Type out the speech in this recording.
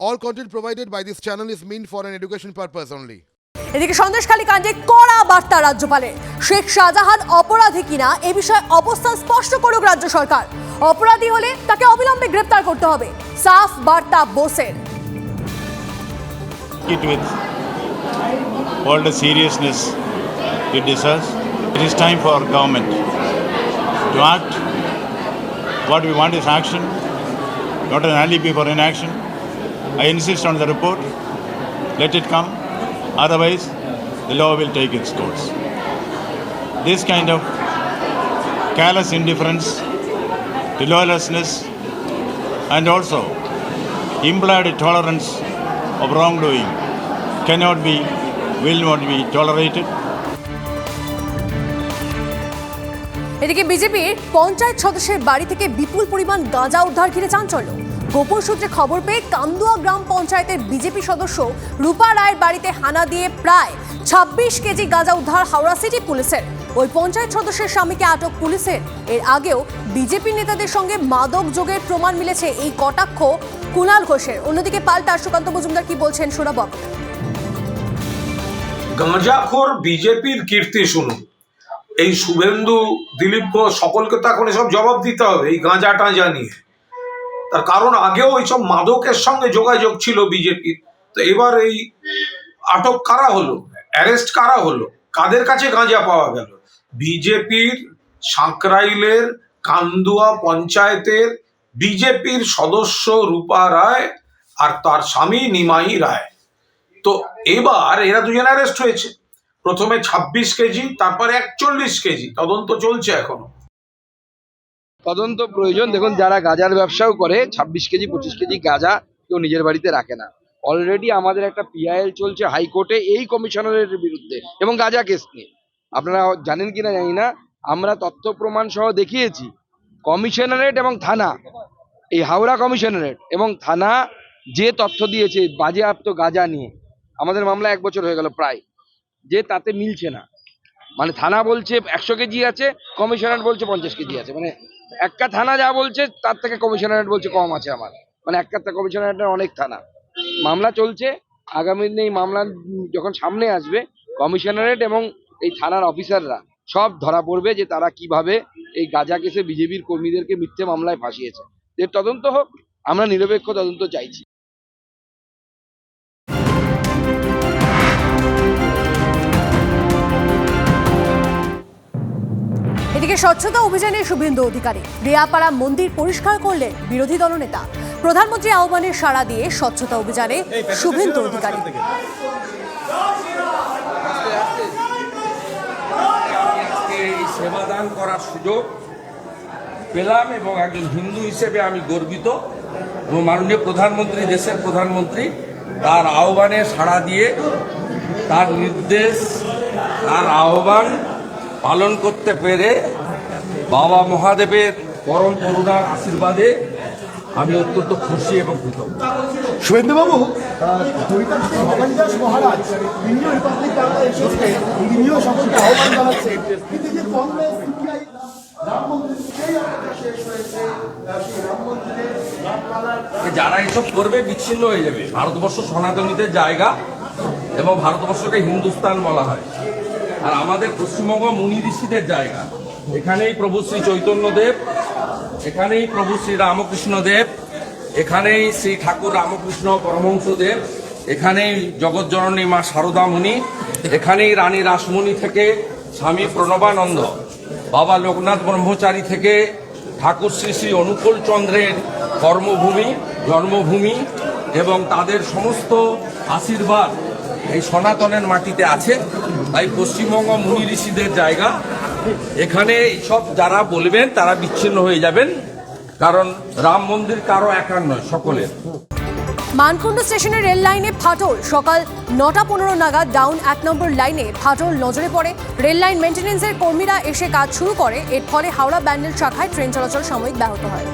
All content provided by this channel is mean for an education purpose only এদিকে সন্দেশখালী কাণ্ডে কড়া বার্তা রাজ্যপালে শেখ শাহজাহান অপরাধী কিনা এ বিষয়ে অবস্থান স্পষ্ট করুক রাজ্য সরকার অপরাধী হলে তাকে অবিলম্বে গ্রেপ্তার করতে হবে সাফ বার্তা বোসের it with all the seriousness it deserves. It is time for government to act. What we want is action, not. I insist on the report. Let it come. Otherwise, the law will take its course. This kind of careless indifference to lawlessness and also implied tolerance of wrongdoing cannot be, will not be tolerated. এদিকে বিজেপির পঞ্চায়েত সদস্যের বাড়ি থেকে বিপুল পরিমাণ গাঁজা উদ্ধার ঘিরে চাঞ্চল্য গোপন সূত্রে খবর পেয়ে কান্দুয়া গ্রাম পঞ্চায়েতের বিজেপি সদস্য রূপা রায়ের বাড়িতে হানা দিয়ে প্রায় ছাব্বিশ কেজি গাঁজা উদ্ধার হাওড়া সিটি পুলিশের। ওই পঞ্চায়েত সদস্যের স্বামীকে আটক পুলিশের। এর আগেও বিজেপি নেতাদের সঙ্গে মাদক যোগের প্রমাণ মিলেছে এই কটাক্ষ কুণাল ঘোষের। অন্যদিকে পাল্টা সুকান্ত মজুমদার কি বলছেন আপনাদের। গাঁজাখোর বিজেপির কীর্তি শুনুন। এই শুভেন্দু, দিলীপ ঘোষ, সকলকে তো এখন এসব জবাব দিতে হবে এই গাঁজা টাঁজা নিয়ে। তার কারণ আগেও এইসব মাদকের সঙ্গে যোগাযোগ ছিল বিজেপির। তো এবার এই আটক কারা হলো? অ্যারেস্ট কারা হলো? কাদের কাছে গাঁজা পাওয়া গেল? বিজেপির সাঁকরাইলের কান্দুয়া পঞ্চায়েতের বিজেপির সদস্য রূপা রায় আর তার স্বামী নিমাই রায়। তো এবার এরা দুজন অ্যারেস্ট হয়েছে। প্রথমে ছাব্বিশ কেজি, তারপরে একচল্লিশ কেজি। তদন্ত চলছে এখনও। তদন্ত প্রয়োজন। দেখুন, যারা গাজার ব্যবসাও করে, ছাব্বিশ কেজি, পঁচিশ কেজি গাজা কেউ নিজের বাড়িতে রাখে না। অলরেডি আমাদের একটা পিআইএল চলছে হাইকোর্টে, এই কমিশনারের বিরুদ্ধে, এবং গাজা কেস নিয়ে। আপনারা জানেন কিনা জানি না, আমরা তথ্য প্রমাণ সহ দেখিয়েছি, কমিশনারেট এবং থানা, এই হাওড়া কমিশনারেট এবং থানা যে তথ্য দিয়েছে বাজে বাজেয়াপ্ত গাজা নিয়ে, আমাদের মামলা এক বছর হয়ে গেল প্রায়, যে তাতে মিলছে না। মানে থানা বলছে একশো কেজি আছে কমিশনার বলছে পঞ্চাশ কেজি আছে মানে একটা থানা যা বলছে, তার থেকে কমিশনারেট বলছে কম আছে আমার। মানে একটা কমিশনারেটের অনেক থানা। মামলা চলছে, আগামী দিনে এই মামলা যখন সামনে আসবে, কমিশনারেট এবং এই থানার অফিসাররা সব ধরা পড়বে যে তারা কীভাবে এই গাজা কেসে বিজেপির কর্মীদেরকে মিথ্যে মামলায় ফাঁসিয়েছে। এর তদন্ত হোক, আমরা নিরপেক্ষ তদন্ত চাইছি। স্বচ্ছতা অভিযানে শুভেন্দু অধিকারী। রিয়াপাড়া মন্দির পরিষ্কার করলেন বিরোধী দলনেতা। প্রধানমন্ত্রী আহ্বানের সাড়া দিয়ে স্বচ্ছতা অভিযানে শুভেন্দু অধিকারী। এই সেবাদান করার সুযোগ পেলাম এবং একজন হিন্দু হিসেবে আমি গর্বিত এবং মাননীয় প্রধানমন্ত্রী দেশের প্রধানমন্ত্রী তার আহ্বানে সাড়া দিয়ে তার নির্দেশ তার আহ্বান পালন করতে পেরে বাবা মহাদেবের পরম করুণার আশীর্বাদে আমি অত্যন্ত খুশি এবং কৃতজ্ঞ। শুভেন্দুবাবু মহারাজ রিপাবলিক এসেছে সকলকে আহ্বান জানাচ্ছে কিন্তু যে কংগ্রেস সিপিআই যারা এসব করবে বিচ্ছিন্ন হয়ে যাবে। ভারতবর্ষ সনাতনীদের জায়গা এবং ভারতবর্ষকে হিন্দুস্তান বলা হয়। আর আমাদের পশ্চিমবঙ্গ মুনি ঋষিদের জায়গা। এখানেই প্রভু শ্রী চৈতন্যদেব, এখানেই প্রভু শ্রী রামকৃষ্ণ দেব এখানেই শ্রী ঠাকুর রামকৃষ্ণ পরমহংসদেব, এখানেই জগৎজননী মা শারদা মুনি এখানেই রানী রাসমণি থেকে স্বামী প্রণবানন্দ, বাবা লোকনাথ ব্রহ্মচারী থেকে ঠাকুর শ্রী শ্রী অনুকূল চন্দ্রের কর্মভূমি, জন্মভূমি এবং তাদের সমস্ত আশীর্বাদ এই সনাতনের মাটিতে আছে। তাই পশ্চিমবঙ্গ মুনি ঋষিদের জায়গা। এখানে সব যারা বলবেন, তারা বিচ্ছিন্ন হয়ে যাবেন। কারণ রাম মন্দির কারও একার নয়, সকলের। মানকুণ্ড স্টেশনের রেল লাইনে ফাটল। সকাল নটা পনেরো নাগাদ ডাউন এক নম্বর লাইনে ফাটল নজরে পড়ে। রেল লাইন মেনটেন্যান্সের কর্মীরা এসে কাজ শুরু করে। এর ফলে হাওড়া ব্যান্ডেল শাখায় ট্রেন চলাচল সাময়িক ব্যাহত হয়।